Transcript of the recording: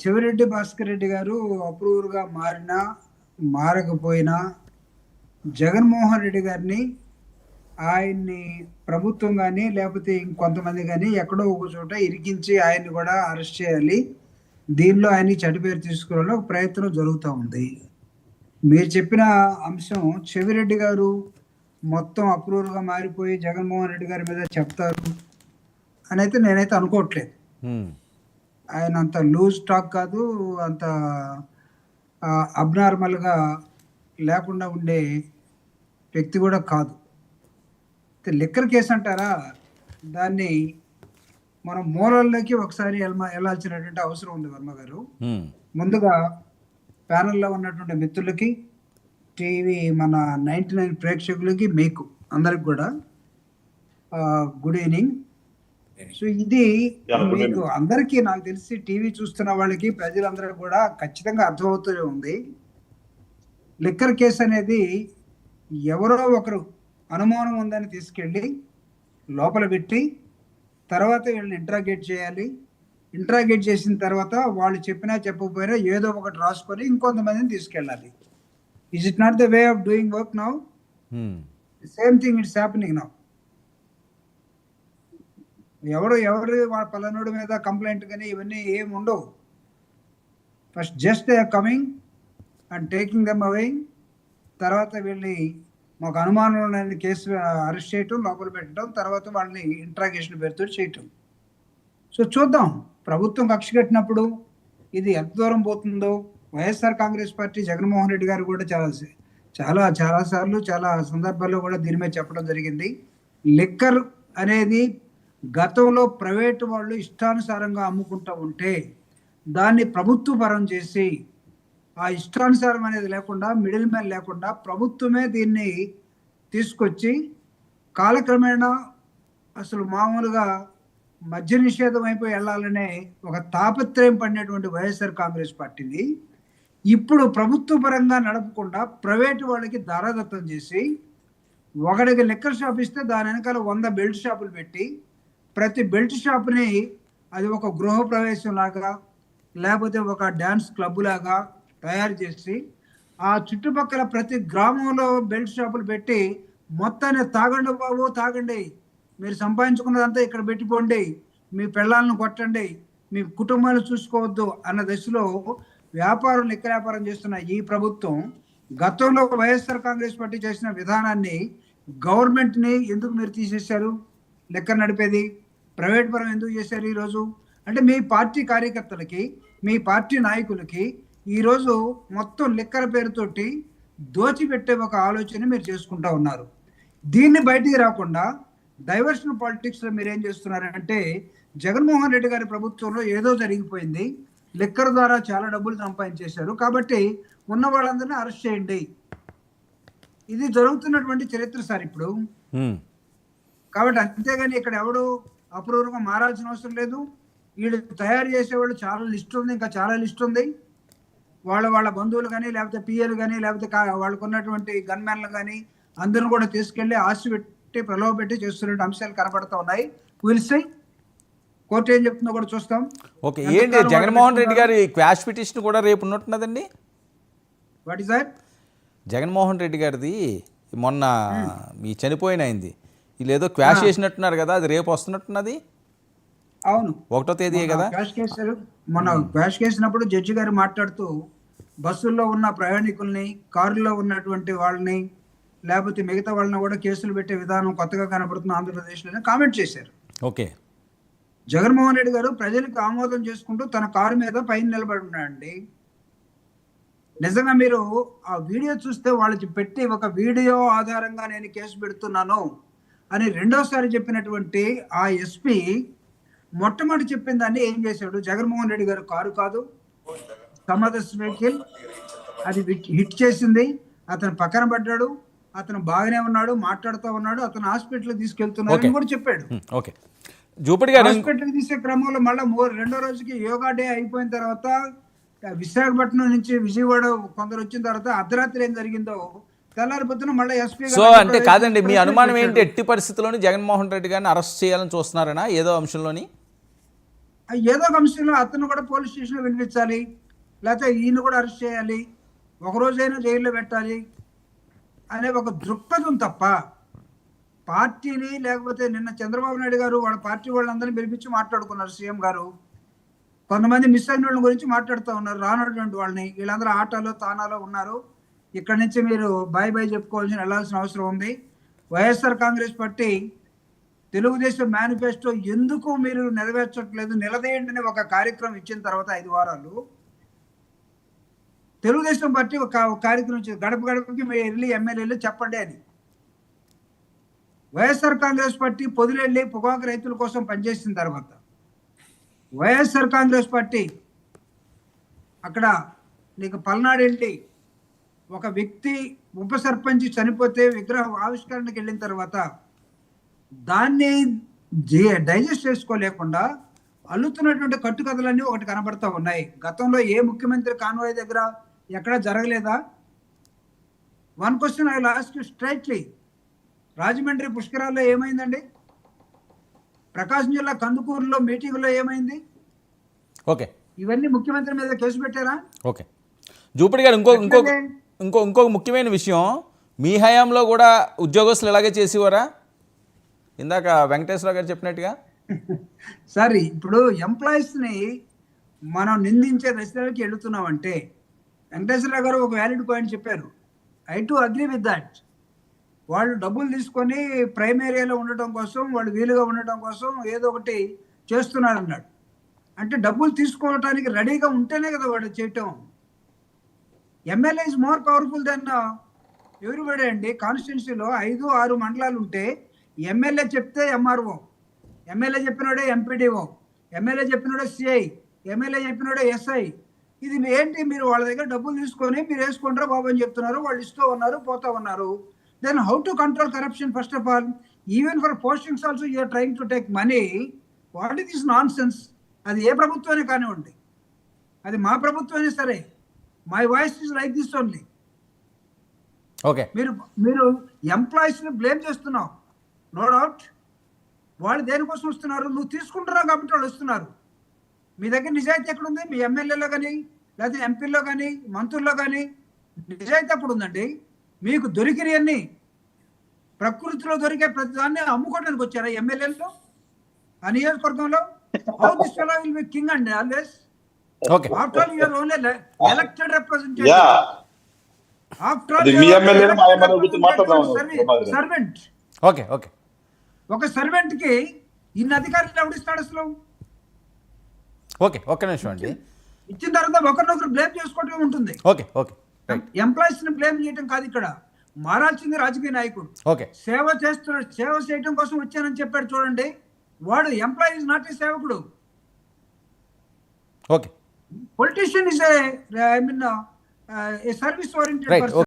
చివరెడ్డి భాస్కర్ రెడ్డి గారు అప్రూవర్గా మారినా మారకపోయినా జగన్మోహన్ రెడ్డి గారిని ఆయన్ని ప్రభుత్వం కానీ లేకపోతే ఇంకొంతమంది కానీ ఎక్కడో ఒక చోట ఇరికించి ఆయన్ని కూడా అరెస్ట్ చేయాలి. దీనిలో ఆయన్ని చెడ్డ తీసుకోవాలో తీసుకురావాలని ఒక ప్రయత్నం జరుగుతూ ఉంది. మీరు చెప్పిన అంశం చెవిరెడ్డి గారు మొత్తం అప్రూవర్గా మారిపోయి జగన్మోహన్ రెడ్డి గారి మీద చెప్తారు అని అయితే నేనైతే అనుకోవట్లేదు. ఆయన అంత లూజ్ టాక్ కాదు అంత అబ్నార్మల్గా లేకుండా ఉండే వ్యక్తి కూడా కాదు. లిక్కర్ కేసు అంటారా? దాన్ని మనం మూలల్లోకి ఒకసారి వెళ్ళ వెళ్ళాల్సినటువంటి అవసరం ఉంది వర్మ గారు. ముందుగా ప్యానల్లో ఉన్నటువంటి మిత్రులకి టీవీ మన నైంటీ నైన్ ప్రేక్షకులకి మీకు అందరికి కూడా గుడ్ ఈవినింగ్. సో ఇది మీకు అందరికీ నాకు తెలిసి టీవీ చూస్తున్న వాళ్ళకి ప్రజలందరూ కూడా ఖచ్చితంగా అర్థమవుతూనే ఉంది. లిక్కర్ కేసు అనేది ఎవరో ఒకరు అనుమానం ఉందని తీసుకెళ్ళి లోపల పెట్టి తర్వాత వీళ్ళని ఇంట్రాగేట్ చేయాలి. ఇంట్రాగేట్ చేసిన తర్వాత వాళ్ళు చెప్పినా చెప్పకపోయినా ఏదో ఒకటి రాసుకొని ఇంకొంతమందిని తీసుకెళ్ళాలి. Is it not the way of doing work now same thing it's happening now ఎవడు ఎవరు వాళ్ళ పలానోడి మీద కంప్లైంట్ కానీ ఇవన్నీ ఏమి ఉండవు. First just they are coming and taking them away తర్వాత వీళ్ళని మాకు అనుమానం ఉన్న కేసు అరెస్ట్ చేయటం లోపల పెట్టడం తర్వాత వాళ్ళని ఇంట్రాగేషన్ పేరుతో చేయటం. సో చూద్దాం ప్రభుత్వం కక్ష కట్టినప్పుడు ఇది ఎంత దూరం పోతుందో? YSR Congress party Jaganmohan Reddy garu కూడా చాలా చాలా చాలా సార్లు చాలా సందర్భాల్లో కూడా దీని మీద చెప్పడం జరిగింది. లిక్కర్ అనేది గతంలో ప్రైవేటు వాళ్ళు ఇష్టానుసారంగా అమ్ముకుంటూ ఉంటే దాన్ని ప్రభుత్వ పరం చేసి ఆ ఇష్టానుసారం అనేది లేకుండా మిడిల్ మ్యాన్ లేకుండా ప్రభుత్వమే దీన్ని తీసుకొచ్చి కాలక్రమేణా అసలు మామూలుగా మద్య నిషేధం అయిపోయి వెళ్ళాలనే ఒక తాపత్రయం పడినటువంటి వైఎస్ఆర్ కాంగ్రెస్ పార్టీని ఇప్పుడు ప్రభుత్వ పరంగా నడపకుండా ప్రైవేటు వాళ్ళకి దారాదత్తం చేసి ఒకడికి లిక్కర్ షాప్ ఇస్తే దాని వెనకాల వంద బెల్ట్ షాపులు పెట్టి ప్రతి బెల్ట్ షాప్ని అది ఒక గృహ ప్రవేశం లాగా లేకపోతే ఒక డ్యాన్స్ క్లబ్ లాగా తయారు చేసి ఆ చుట్టుపక్కల ప్రతి గ్రామంలో బెల్ట్ షాపులు పెట్టి మొత్తాన్ని తాగండి బాబు తాగండి. మీరు సంపాదించుకున్నదంతా ఇక్కడ పెట్టిపోండి మీ పిల్లలను కొట్టండి. మీ కుటుంబాన్ని చూసుకోవద్దు అన్న దశలో వ్యాపారం లెక్క వ్యాపారం చేస్తున్న ఈ ప్రభుత్వం గతంలో వైఎస్ఆర్ కాంగ్రెస్ పార్టీ చేసిన విధానాన్ని గవర్నమెంట్ని ఎందుకు మీరు తీసేశారు? లెక్క నడిపేది? ప్రైవేట్ పరం ఎందుకు చేశారు ఈరోజు? అంటే మీ పార్టీ కార్యకర్తలకి మీ పార్టీ నాయకులకి ఈరోజు మొత్తం లిక్కర పేరుతోటి దోచిపెట్టే ఒక ఆలోచన మీరు చేసుకుంటా ఉన్నారు. దీన్ని బయటికి రాకుండా డైవర్షన్ పాలిటిక్స్లో మీరు ఏం చేస్తున్నారంటే జగన్మోహన్ రెడ్డి గారి ప్రభుత్వంలో ఏదో జరిగిపోయింది లిక్కర్ ద్వారా చాలా డబ్బులు సంపాదించేశారు కాబట్టి ఉన్న వాళ్ళందరినీ అరెస్ట్ చేయండి. ఇది జరుగుతున్నటువంటి చరిత్ర సార్ ఇప్పుడు. కాబట్టి అంతేగాని ఇక్కడ ఎవడు అప్రూవర్గా మారాల్సిన అవసరం లేదు. వీళ్ళు తయారు చేసేవాళ్ళు చాలా లిస్ట్ ఉంది ఇంకా చాలా లిస్ట్ ఉంది. వాళ్ళ వాళ్ళ బంధువులు కానీ లేకపోతే పిఏలు కానీ లేకపోతే వాళ్ళకు ఉన్నటువంటి గన్మ్యాన్లు కానీ అందరూ కూడా తీసుకెళ్ళి ఆశ పెట్టి ప్రలోభ పెట్టి చేస్తున్న అంశాలు కనబడతా ఉన్నాయి. విల్సై కోర్టు ఏం చెప్తుందో కూడా చూస్తాం. ఓకే ఏంటి జగన్మోహన్ రెడ్డి గారి క్వాష్ పిటిషన్ కూడా రేపు ఉన్నట్టున్నదండి? What is that Jaganmohan Reddy గారిది మొన్న ఈ చనిపోయిన అయింది. వీళ్ళు ఏదో క్వాష్ చేసినట్టున్నారు కదా అది రేపు వస్తున్నట్టున్నది? అవును. ఒకటో తేదీయే కదా? క్వాష్ కేసు మన క్వాష్ కేసినప్పుడు జడ్జి గారు మాట్లాడుతూ బస్సుల్లో ఉన్న ప్రయాణికుల్ని కారులో ఉన్నటువంటి వాళ్ళని లేకపోతే మిగతా వాళ్ళని కూడా కేసులు పెట్టే విధానం కొత్తగా కనబడుతుంది ఆంధ్రప్రదేశ్లోనే కామెంట్ చేశారు. ఓకే. జగన్మోహన్ రెడ్డి గారు ప్రజలకు ఆమోదం చేసుకుంటూ తన కారు మీద పైన నిలబడి ఉన్నాడండి. నిజంగా మీరు ఆ వీడియో చూస్తే వాళ్ళకి పెట్టి ఒక వీడియో ఆధారంగా నేను కేసు పెడుతున్నాను. అని రెండోసారి చెప్పినటువంటి ఆ ఎస్పీ మొట్టమొదటి చెప్పిన దాన్ని ఏం చేశాడు? జగన్మోహన్ రెడ్డి గారు కారు కాదు సమదస్ వెహికల్ అది హిట్- చేసింది. అతను పక్కన పడ్డాడు అతను బాగానే ఉన్నాడు మాట్లాడుతూ ఉన్నాడు అతను హాస్పిటల్ తీసుకెళ్తున్నాడు. కూడా చెప్పాడు. ఓకే. జూపడి గారు హాస్పిటల్ తీసే క్రమంలో మళ్ళీ రెండో రోజుకి యోగా డే అయిపోయిన తర్వాత విశాఖపట్నం నుంచి విజయవాడ కొందరు వచ్చిన తర్వాత అర్ధరాత్రి ఏం జరిగిందో సో అంటే కాదండి మీ అనుమానం ఏంటి? ఎట్టి పరిస్థితుల్లోని జగన్మోహన్ రెడ్డి గారిని అరెస్ట్ చేయాలని చూస్తున్నారనా? ఏదో అంశంలోని? ఏదో ఒక అంశంలో అతను కూడా పోలీస్ స్టేషన్లో వినిపించాలి లేకపోతే ఈయన కూడా అరెస్ట్ చేయాలి ఒక రోజైనా జైల్లో పెట్టాలి అనే ఒక దృక్పథం తప్ప పార్టీని లేకపోతే నిన్న చంద్రబాబు నాయుడు గారు వాళ్ళ పార్టీ వాళ్ళందరినీ పిలిపించి మాట్లాడుకున్నారు సీఎం గారు. కొంతమంది మిస్ అయిన వాళ్ళ గురించి మాట్లాడుతూ ఉన్నారు రానటువంటి వాళ్ళని. వీళ్ళందరూ ఆటోలో తానాలో ఉన్నారు. ఇక్కడ నుంచి మీరు బాయ్ బాయ్ చెప్పుకోవాల్సిన వెళ్ళాల్సిన అవసరం ఉంది. YSR Congress party Telugu Desam manifesto ఎందుకు మీరు నెరవేర్చట్లేదు నిలదేయండి అనే ఒక కార్యక్రమం ఇచ్చిన తర్వాత ఐదు వారాలు. తెలుగుదేశం పార్టీ ఒక ఒక కార్యక్రమం ఇచ్చింది. గడప గడపకి మీరు వెళ్ళి ఎమ్మెల్యేలు చెప్పండి అని. వైఎస్ఆర్ కాంగ్రెస్ పార్టీ పొదిలెళ్ళి పొగాకు రైతుల కోసం పనిచేసిన తర్వాత వైఎస్ఆర్ కాంగ్రెస్ పార్టీ అక్కడ నీకు పల్నాడు వెళ్ళి ఒక వ్యక్తి ఉప సర్పంచ్ చనిపోతే విగ్రహం ఆవిష్కరణకి వెళ్ళిన తర్వాత దాన్ని జే- డైజెస్ట్ చేసుకోలేకుండా అల్లుతున్నటువంటి కట్టుకథలన్నీ ఒకటి కనబడతా ఉన్నాయి. గతంలో ఏ ముఖ్యమంత్రి కాన్వాయ్ దగ్గర ఎక్కడ జరగలేదా? One question I last straightly. Rajahmundry పుష్కరాల్లో ఏమైందండి? ప్రకాశం జిల్లా కందుకూరులో మీటింగ్లో ఏమైంది? ఓకే. ఇవన్నీ ముఖ్యమంత్రి మీద కేసు పెట్టారా? ఓకే. జూపిడి గారు ఇంకో ఇంకో ఇంకో ఇంకొక ముఖ్యమైన విషయం మీ హయాంలో కూడా ఉద్యోగస్తులు ఇలాగే చేసేవారా? ఇందాక వెంకటేశ్వర గారు చెప్పినట్టుగా. సార్ ఇప్పుడు ఎంప్లాయీస్ని మనం నిందించే దశలోకి వెళుతున్నామంటే వెంకటేశ్వర గారు ఒక వ్యాలిడ్ పాయింట్ చెప్పారు. I to agree with that వాళ్ళు డబ్బులు తీసుకొని ప్రైమ్ ఏరియాలో ఉండటం కోసం వాళ్ళు వీలుగా ఉండటం కోసం ఏదో ఒకటి చేస్తున్నారన్నాడు. అంటే డబ్బులు తీసుకోవటానికి రెడీగా ఉంటేనే కదా వాడు చేయటం. MLA is more powerful then everybody అండి. కాన్స్టిట్యున్సీలో ఐదు ఆరు మండలాలు ఉంటే ఎమ్మెల్యే చెప్తే ఎంఆర్ఓ ఎమ్మెల్యే చెప్పినోడే ఎంపీడీఓ ఎమ్మెల్యే చెప్పినోడే సిఐ ఎమ్మెల్యే చెప్పినోడే ఎస్ఐ ఇది ఏంటి? మీరు వాళ్ళ దగ్గర డబ్బులు తీసుకొని మీరు వేసుకుంటారా బాబు అని చెప్తున్నారు. వాళ్ళు ఇస్తూ ఉన్నారు పోతా ఉన్నారు. Then how to control corruption first of all even for postings also you're trying to take money what is nonsense అది ఏ ప్రభుత్వమే కానివ్వండి. అది మా ప్రభుత్వమే సరే. My voice is like this only okay మీరు మీరు ఎంప్లాయీస్ని బ్లేమ్ చేస్తున్నావు. నో డౌట్ వాళ్ళు దేనికోసం వస్తున్నారు? నువ్వు తీసుకుంటున్నావు కాబట్టి వాళ్ళు వస్తున్నారు. మీ దగ్గర నిజాయితీ ఎక్కడ ఉంది మీ ఎమ్మెల్యేలో కానీ లేకపోతే ఎంపీలో కానీ మంత్రుల్లో కానీ నిజాయితీ ఎప్పుడు ఉందండి మీకు దొరికినవన్నీ ప్రకృతిలో దొరికే ప్రతి దాన్ని అమ్ముకోవడానికి వచ్చారా ఎమ్మెల్యేలో ఆ నియోజకవర్గంలో? How this fellow will be king అండి ఆల్వేస్ మా ఎమ్మెల్యేల గురించి మాట్లాడదాం మాదిరి. సర్వెంట్ ఓకే ఓకే ఒక సర్వెంట్కి ఇన్ని అధికారులు ఎవడిస్తాడు అసలు? ఓకే ఒక్క నిమిషం అండి. ఇచ్చిన తర్వాత ఒకరినొకరు బ్లేమ్ చేసుకోవటం ఉంటుంది. ఓకే ఓకే రైట్ ఎంప్లాయీస్ని బ్లేమ్ చేయడం కాదు ఇక్కడ. మారాల్సింది రాజకీయ నాయకుడు. ఓకే సేవ చేస్తున్నాడు సేవ చేయడం కోసం వచ్చానని చెప్పాడు చూడండి. వాడు ఎంప్లాయీస్ నాట్ ఏ సేవకుడు. Okay politician is a, I mean, uh, a service oriented right. person. Okay.